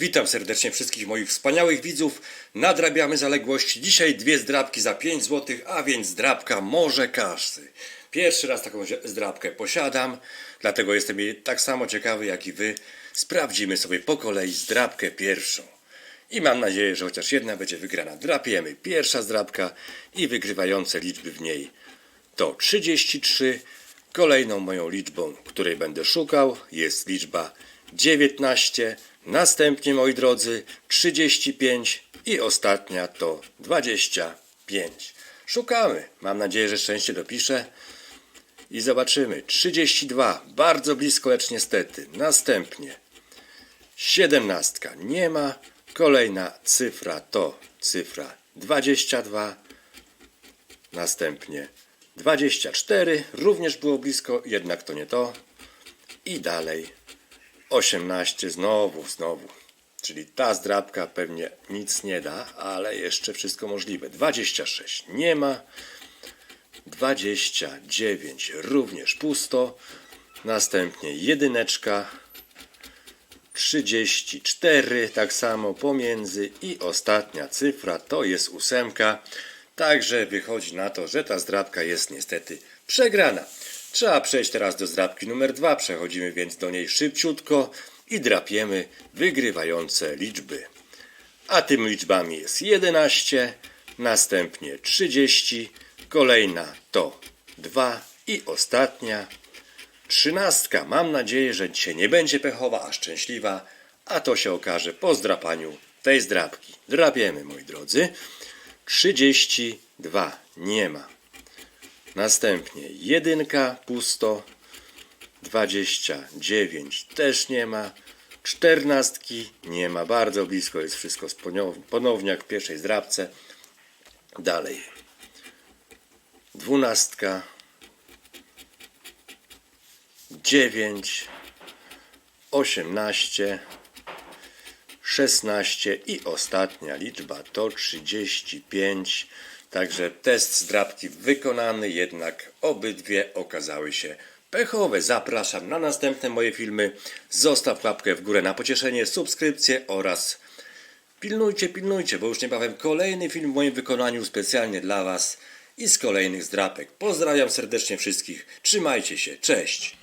Witam serdecznie wszystkich moich wspaniałych widzów. Nadrabiamy zaległości. Dzisiaj dwie zdrabki za 5 zł, a więc zdrabka może kasy. Pierwszy raz taką zdrabkę posiadam, dlatego jestem jej tak samo ciekawy jak i wy. Sprawdzimy sobie po kolei zdrabkę pierwszą. I mam nadzieję, że chociaż jedna będzie wygrana. Drapiemy pierwsza zdrabka i wygrywające liczby w niej to 33. Kolejną moją liczbą, której będę szukał, jest liczba 19. Następnie, moi drodzy, 35 i ostatnia to 25. Szukamy. Mam nadzieję, że szczęście dopiszę. I zobaczymy. 32. Bardzo blisko, lecz niestety. Następnie 17. Nie ma. Kolejna cyfra to cyfra 22. Następnie 24, również było blisko, jednak to nie to. I dalej 18, znowu, znowu. Czyli ta zdrabka pewnie nic nie da, ale jeszcze wszystko możliwe. 26 nie ma. 29 również pusto. Następnie jedyneczka. 34 tak samo pomiędzy i ostatnia cyfra to jest ósemka. Także wychodzi na to, że ta zdrabka jest niestety przegrana. Trzeba przejść teraz do zdrabki numer 2. Przechodzimy więc do niej szybciutko i drapiemy wygrywające liczby. A tym liczbami jest 11, następnie 30, kolejna to 2 i ostatnia Trzynastka. Mam nadzieję, że dzisiaj nie będzie pechowa, a szczęśliwa, a to się okaże po zdrapaniu tej zdrabki. Drapiemy, moi drodzy. 32. Nie ma. Następnie jedynka, pusto. 29 też nie ma. Czternastki nie ma. Bardzo blisko jest wszystko z jak w pierwszej zdrabce. Dalej. Dwunastka. 9, 18, 16 i ostatnia liczba to 35. Także test zdrabki wykonany, jednak obydwie okazały się pechowe. Zapraszam na następne moje filmy. Zostaw łapkę w górę na pocieszenie, subskrypcję oraz pilnujcie, pilnujcie, bo już niebawem kolejny film w moim wykonaniu specjalnie dla Was i z kolejnych zdrapek. Pozdrawiam serdecznie wszystkich. Trzymajcie się. Cześć.